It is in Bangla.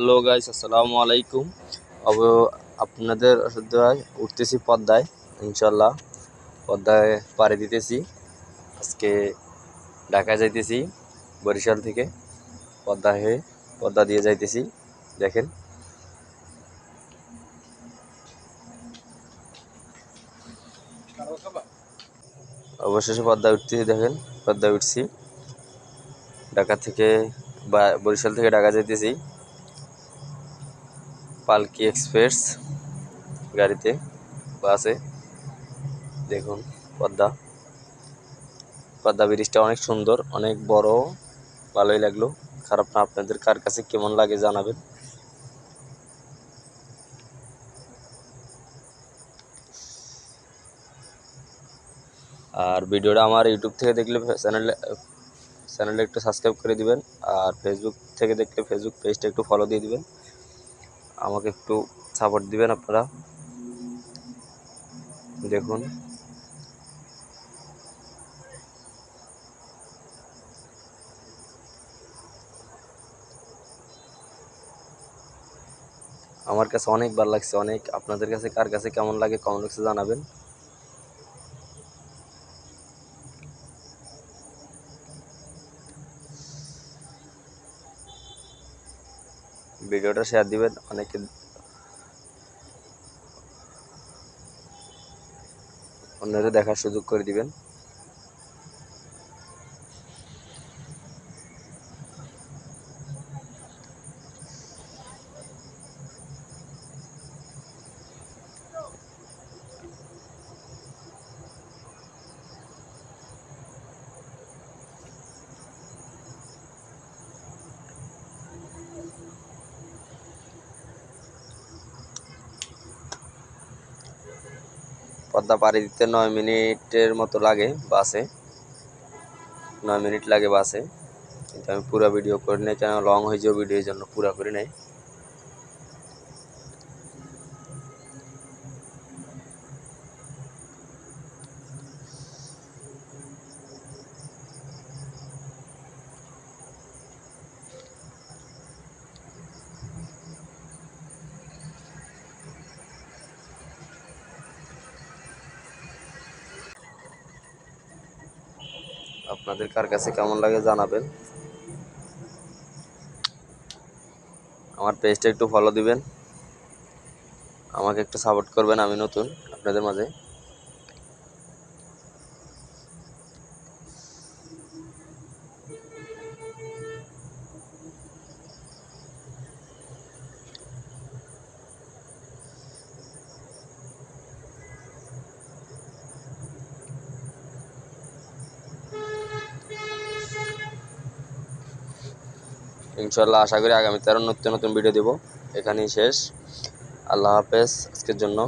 হ্যালো গাইস আসসালামু আলাইকুম। অব আপনাদের দোয়ায় উঠতেছি পদ্মায় ইনশাল্লাহ পদ্মায় পাড়ি দিতেছি। আজকে ঢাকা যাইতেছি, বরিশাল থেকে পদ্মা হয়ে পদ্মা দিয়ে যাইতেছি, দেখেন। অবশেষে পদ্মা উঠতেছি দেখেন পদ্মা উঠছি। ঢাকা থেকে বরিশাল থেকে ঢাকা যাইতেছি। পালকি এক্সপ্রেস গাড়িতে, বাসে। দেখুন, পদ্মা। পদ্মা ব্রিজটা অনেক সুন্দর, অনেক বড়। ভালোই লাগল। খারাপ না, আপনাদের কার কাছে কেমন লাগে জানাবেন। আর ভিডিওটা আমার ইউটিউব থেকে দেখলে চ্যানেলে চ্যানেলটা একটু সাবস্ক্রাইব করে দিবেন, আর ফেসবুক থেকে দেখলে ফেসবুক পেজটা একটু ফলো দিয়ে দিবেন। আমাকে একটু সাপোর্ট দিবেন আপনারা। দেখুন। আমার কাছে অনেক ভালো লাগছে, অনেক আপনাদের কাছে কার কাছে কেমন লাগে কমেন্ট বক্সে জানাবেন। ভিডিওটা শেয়ার দিবেন অনেকে অন্যদের দেখার সুযোগ করে দিবেন। পদ্মা পাড়ি দিতে নয় মিনিটের মতো লাগে বাসে। নয় মিনিট লাগে বাসে। কিন্তু আমি পুরো ভিডিও করি নাই কেন লং হয়ে যাবে ভিডিওর জন্য পুরো করে নাই। আপনাদের কার কাছে কেমন লাগে জানাবেন। আমার পেজটা একটু ফলো দিবেন। আমাকে একটু সাপোর্ট করবেন, আমি নতুন আপনাদের মাঝে। ইনশাল্লাহ আশা করি আগামীতে আরও নতুন নতুন ভিডিও দেবো। এখানেই শেষ। আল্লাহ হাফেজ। আজকের জন্য